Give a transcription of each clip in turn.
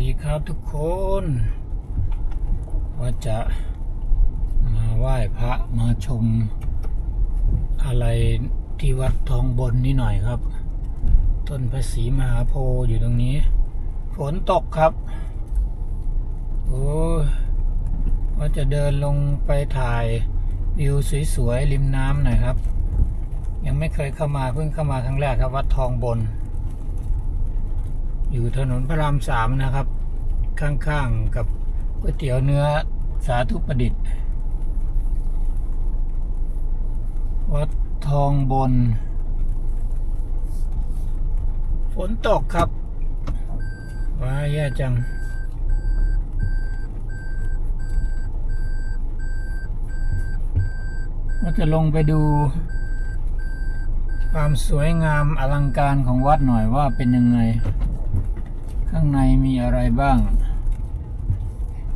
ดีครับทุกคน ว่าจะมาไหว้พระมาชม อะไรที่วัดทองบนนี่หน่อยครับ ต้นพระศรีมหาโพธิ์อยู่ตรงนี้ ฝนตกครับ โอ้ว่าจะเดินลงไปถ่ายวิวสวยๆริมน้ำหน่อยครับ ยังไม่เคยเข้ามาเพิ่งเข้ามาครั้งแรกครับ วัดทองบน อยู่ถนนพระรามสามนะครับ ข้างๆกับก๋วยเตี๋ยวเนื้อสาธุประดิษฐ์ วัดทองบน ฝนตกครับ ว้าแย่จังว่าจะลงไปดู ความสวยงามอลังการของวัดหน่อยว่าเป็นยังไง ข้างในมีอะไรบ้าง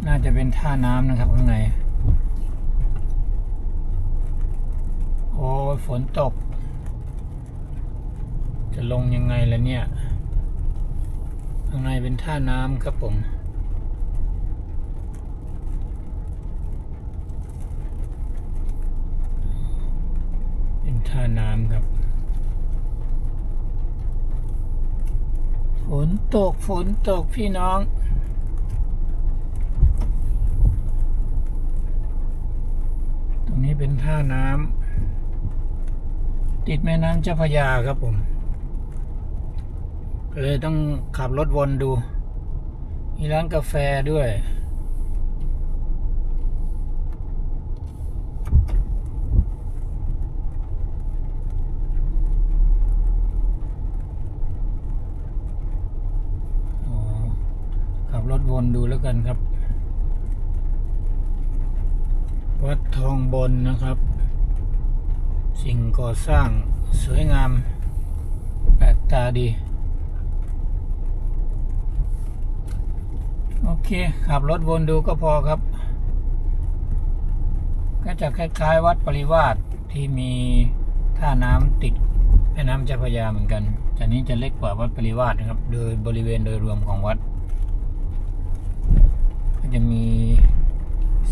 น่าจะเป็นท่าน้ำนะครับข้างใน โอ้ฝนตก จะลงยังไงล่ะเนี่ย ข้างในเป็นท่าน้ำครับผมเป็นท่าน้ำครับ ฝนตกฝนตกพี่น้องตรงนี้เป็นท่าน้ำติดแม่น้ำเจ้าพยาครับผมเลยต้องขับรถวนดู มีร้านกาแฟด้วย อ๋อขับรถ วนดูแล้วกันครับ วัดทองบนนะครับ สิ่งก่อสร้างสวยงาม แปลกตาดี โอเค ขับรถวนดูก็พอครับ ก็จะคล้ายๆ วัดปริวาสที่มีท่าน้ำติดแม่น้ำเจ้าพระยาเหมือนกันจากนี้จะเล็กกว่าวัดปริวาสนะครับ โดยบริเวณโดยรวมของวัด ก็จะมี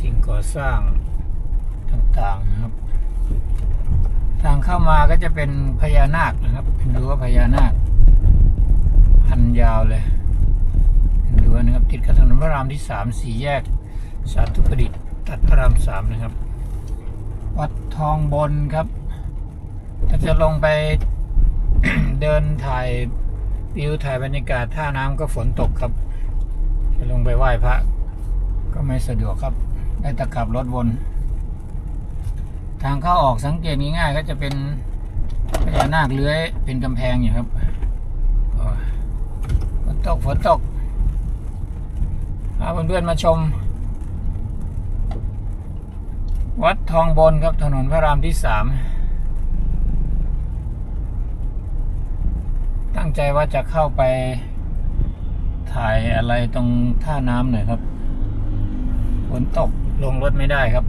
สิ่งก่อสร้างต่างๆนะครับ ทางเข้ามาก็จะเป็นพญานาคนะครับ เป็นรั้วพญานาค พันยาวเลยเป็นรั้วนะครับ ติดกับถนนพระรามที่สามสี่แยก สาธุประดิษฐ์ตัดพระรามสามนะครับ วัดทองบนครับถ้าจะลงไปเดินถ่ายวิวถ่ายบรรยากาศท่าน้ำก็ฝนตกครับ จะลงไปไหว้พระ ก็ไม่สะดวกครับ ได้ตะขับรถวน ทางเข้าออกสังเกตง่ายๆก็จะเป็นพญานาคเลื้อยเป็นกำแพงอยู่ครับฝนตกฝนตกพาเพื่อนๆมาชม วัดทองบนครับถนนพระรามที่สามตั้งใจว่าจะเข้าไปถ่ายอะไรตรงท่าน้ำหน่อยครับ ฝนตกลงรถไม่ได้ครับ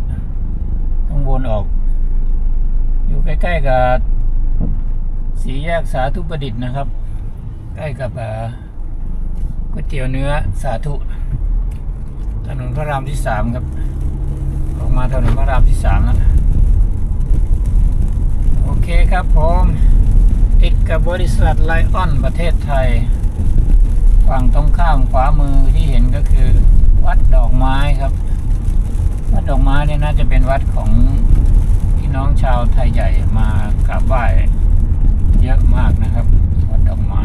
ต้องวนออก อยู่ใกล้ ๆ กับสีแยกสาธุประดิษฐ์นะครับ ใกล้กับก๋วยเตี๋ยวเนื้อสาธุถนนพระรามที่สามครับ ออกมาถนนพระรามที่สามแล้วโอเคครับผมติดกับบริษัทไลออนประเทศไทย ฝั่งตรงข้ามขวามือที่เห็นก็คือวัดดอกไม้ ดดอกไม้เนี่ยน่าจะเป็นวัดของพี่น้องชาวไทยใหญ่มากราบไหว้เยอะมากนะครับ วัดดอกไม้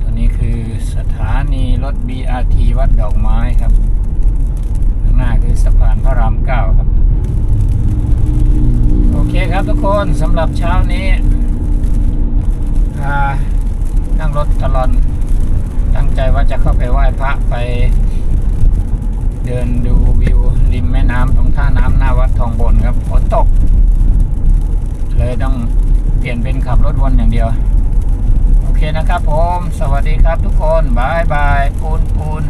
ตัวนี้คือสถานีรถ BRT วัดดอกไม้ครับ ข้างหน้าคือสะพานพระรามเก้าครับ โอเคครับทุกคนสำหรับเช้านี้พานั่งรถตลอดตั้งใจว่าจะเข้าไปไหว้พระไป เดินดูวิวริมแม่น้ำตรงท่าน้ำหน้าวัดทองบนครับฝนตก เลยต้องเปลี่ยนเป็นขับรถวนอย่างเดียว โอเคนะครับผม สวัสดีครับทุกคนบายบายปูนปูน